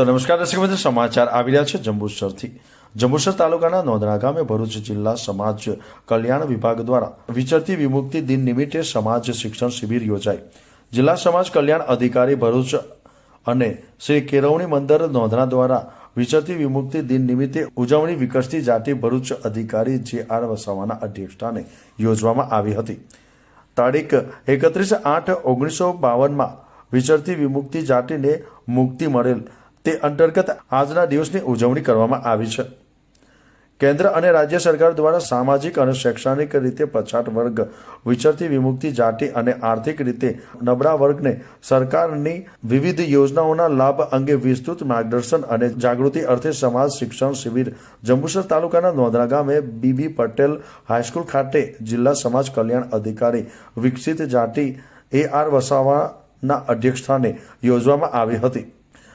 તો નમસ્કાર દર્શક મિત્રો, સમાચાર આવી રહ્યા છે જંબુસરથી. જંબુસર તાલુકાના નોંધણા ગામે ભરૂચ જિલ્લા સમાજ કલ્યાણ વિભાગ દ્વારા વિચરતી વિમુક્તિ દિન નિમિત્તે સમાજ શિક્ષણ શિબિર યોજાઈ. જિલ્લા સમાજ કલ્યાણ અધિકારી ભરૂચ અને શ્રી કેળવણી મંદર નોંધણા દ્વારા વિચરતી વિમુક્તિ દિન નિમિત્તે ઉજવણી વિકસતી જાતિ ભરૂચ અધિકારી જે આર વસાવાના અધ્યક્ષસ્થાને યોજવામાં આવી હતી. તારીખ એકત્રીસ આઠ ઓગણીસો બાવનમાં વિચરતી વિમુક્તિ જાતિને મુક્તિ મળેલ તે અંતર્ગત આજના દિવસની ઉજવણી કરવામાં આવી છે. કેન્દ્ર અને રાજ્ય સરકાર દ્વારા સામાજિક અને શૈક્ષણિક રીતે પછાત વર્ગ, વિચરતી વિમુક્તિ જાતિ અને આર્થિક રીતે નબળા વર્ગને સરકારની વિવિધ યોજનાઓના લાભ અંગે વિસ્તૃત માર્ગદર્શન અને જાગૃતિ અર્થે સમાજ શિક્ષણ શિબિર જંબુસર તાલુકાના નોંધણા ગામે બીબી પટેલ હાઈસ્કૂલ ખાતે જિલ્લા સમાજ કલ્યાણ અધિકારી વિકસિત જાતિ એ આર વસાવાના અધ્યક્ષસ્થાને યોજવામાં આવી હતી.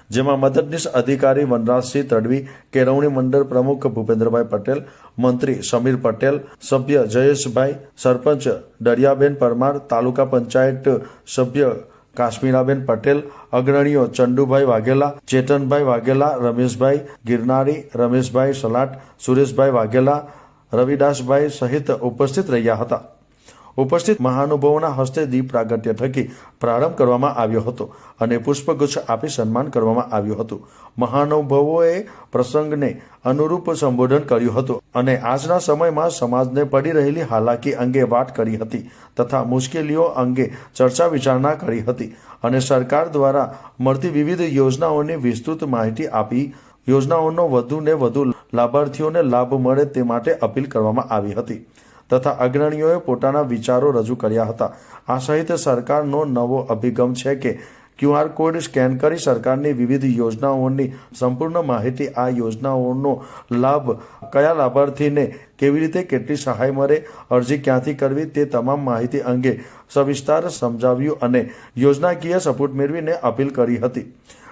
જેમાં મદદનીશ અધિકારી વનરાજસિંહ તડવી, કેળવણી મંડળ પ્રમુખ ભૂપેન્દ્રભાઈ પટેલ, મંત્રી સમીર પટેલ, સભ્ય જયેશભાઈ, સરપંચ દરિયાબેન પરમાર, તાલુકા પંચાયત સભ્ય કાશ્મીરાબેન પટેલ, અગ્રણીઓ ચંડુભાઈ વાઘેલા, ચેતનભાઈ વાઘેલા, રમેશભાઈ ગિરનારી, રમેશભાઈ સલાટ, સુરેશભાઈ વાઘેલા, રવિદાસભાઈ સહિત ઉપસ્થિત રહ્યા હતા. ઉપસ્થિત મહાનુભાવોના હસ્તે દીપ પ્રાગટ્ય થકી પ્રારંભ કરવામાં આવ્યો હતો અને પુષ્પગુચ્છ આપી સન્માન કરવામાં આવ્યું હતું. મહાનુભાવોએ પ્રસંગને અનુરૂપ સંબોધન કર્યું હતું અને આજના સમયમાં સમાજને પડી રહેલી હાલાકી અંગે વાત કરી હતી તથા મુશ્કેલીઓ અંગે ચર્ચા વિચારણા કરી હતી અને સરકાર દ્વારા મળતી વિવિધ યોજનાઓની વિસ્તૃત માહિતી આપી યોજનાઓનો વધુને વધુ લાભાર્થીઓને લાભ મળે તે માટે અપીલ કરવામાં આવી હતી. તથા અગ્રણીઓએ પોતાના વિચારો રજૂ કર્યા હતા. આ સહિત સરકારનો નવો અભિગમ છે કે ક્યુઆર કોડ સ્કેન કરી સરકારની વિવિધ યોજનાઓની સંપૂર્ણ માહિતી આ યોજનાઓનો લાભ કયા લાભાર્થીને કેવી રીતે કેટલી સહાય મળે, અરજી ક્યાંથી કરવી તે તમામ માહિતી અંગે સવિસ્તાર સમજાવ્યું અને યોજનાકીય સપોર્ટ મેળવીને અપીલ કરી હતી.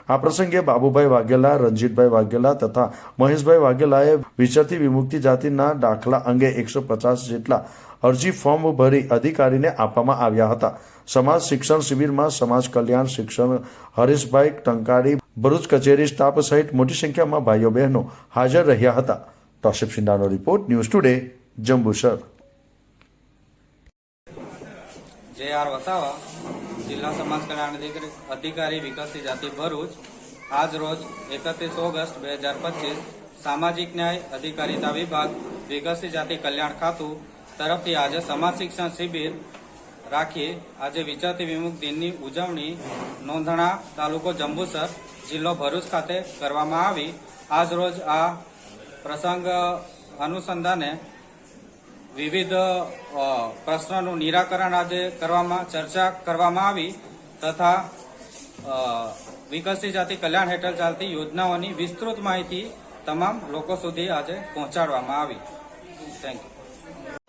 આ પ્રસંગે બાબુભાઈ વાઘેલા, રણજીતભાઈ વાઘેલા તથા મહેશભાઈ વાઘેલાએ વિચરતી વિમુક્તિ જાતિના દાખલા અંગે એકસો પચાસ જેટલા અરજી ફોર્મ ભરી અધિકારીને આપવામાં આવ્યા હતા. સમાજ શિક્ષણ શિબિરમાં સમાજ કલ્યાણ શિક્ષણ, હરીશભાઈ ટંકારી ભરૂચ કચેરી સ્ટાફ સહિત મોટી સંખ્યામાં ભાઈઓ બહેનો હાજર રહ્યા હતા. ટોશિપ સિંડાનો report, news today, Jambusar. J R Vasava જિલ્લા સમાજ કલ્યાણ અધિકારી વિકસિત જાતિ ભરૂચ આજ રોજ એકત્રીસ ઓગસ્ટ બે હજાર પચીસ સામાજિક ન્યાય અધિકારીતા વિભાગ વિકસિત જાતિ કલ્યાણ ખાતું તરફથી આજે સમાજ શિક્ષણ શિબિર રાખી આજે વિચારતી વિમુખ દિનની ઉજવણી નોંધણા તાલુકો જંબુસર જિલ્લો ભરૂચ ખાતે કરવામાં આવી. આજ રોજ આ પ્રસંગ અનુસંધાને વિવિધ પ્રશ્નોનું નિરાકરણ આજે કરવામાં, ચર્ચા કરવામાં આવી તથા વિકસિત જાતિ કલ્યાણ હેઠળ ચાલતી યોજનાઓની વિસ્તૃત માહિતી તમામ લોકો સુધી આજે પહોંચાડવામાં આવી. Thank you